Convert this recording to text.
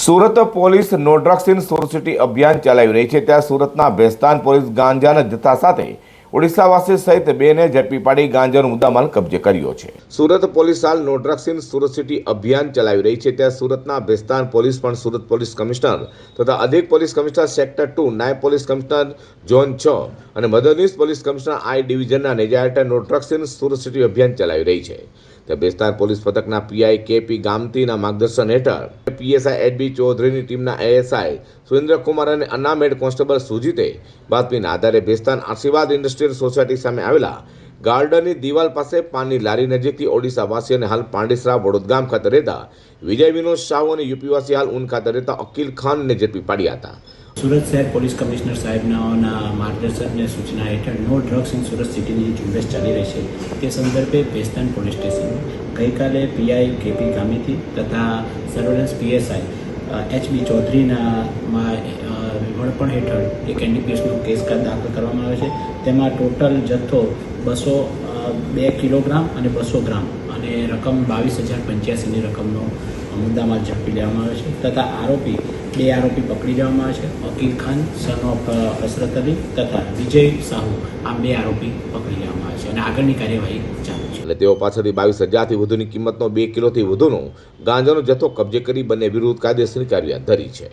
Surat police no drugs in Surat city અભિયાન ચલાવી રહી છે. ત્યાં સુરતના ભેસ્તાન પોલીસ ગાંજાના જથ્થા સાથે ઓડિશાવાસી સહિત બેને ઝડપી પાડી ગાંજાનો મુદ્દામાલ કબજે કર્યો છે. સુરત પોલીસ હાલ no drugs in Surat city અભિયાન ચલાવી રહી છે. ત્યાં સુરતના ભેસ્તાન પોલીસ પણ સુરત પોલીસ કમિશનર તથા અધિક પોલીસ કમિશનર સેક્ટર ટુ, નાયબ પોલીસ કમિશનર ઝોન છ અને મદદનીશ પોલીસ કમિશનર આઈ ડિવિઝનના નેજા હેઠળ no drugs in Surat city અભિયાન ચલાવી રહી છે. ત્યાં બેસ્તાર પોલીસ પથકના પીઆઈ કેપી ગામતીના માર્ગદર્શન હેઠળ પીએસઆઈ એડબી ચૌધરીની ટીમના એએસઆઈ સુરેન્દ્રકુમાર અને અનામેડ કોન્સ્ટેબલ સુજીતે બાતમીના આધારે બેસ્તાન આશીર્વાદ ઇન્ડસ્ટ્રીયલ સોસાયટી સામે આવેલા ગાર્ડનની દિવાલ પાસે પાનની લારી નજીકથી ઓડિશાવાસી અને હાલ પાંડેસરા વડોદગામ ખાતે રહેતા વિજય વિનોદ શાહ અને યુપીવાસી હાલ ઉન ખાતે રહેતા અકીલ ખાનને ઝડપી પાડ્યા હતા. સુરત શહેર પોલીસ કમિશનર સાહેબના માર્ગદર્શન સૂચના હેઠળ નો ડ્રગ્સ ઇન સુરત સિટીની ઝુંબેશ ચાલી રહી છે. તે સંદર્ભે ભેસ્તાન પોલીસ સ્ટેશન ગઈકાલે પીઆઈ કેપી ગામીથી તથા સર્વેલન્સ પીએસઆઈ એચબી ચૌધરીના વડપણ હેઠળ એક એનડીપીએસનો કેસ દાખલ કરવામાં આવે છે. તેમાં ટોટલ જથ્થો બસો બે કિલોગ્રામ અને બસો ગ્રામ અને રકમ બાવીસ હજાર પંચ્યાસીની રકમનો મુદ્દામાં ઝડપી લેવામાં આવે છે તથા આરોપી, બે આરોપી પકડી લેવામાં આવે છે. અકીલ ખાન સન ઓફ હસરત અલી તથા વિજય સાહુ આ બે આરોપી પકડી લેવામાં આવે છે અને આગળની કાર્યવાહી ચાલુ છે. એટલે તેઓ પાસેથી બાવીસ હજારથી વધુની કિંમતનો બે કિલોથી વધુનો ગાંજાનો જથ્થો કબજે કરી બંને વિરુદ્ધ કાયદેસરની કાર્યવાહી ધરી છે.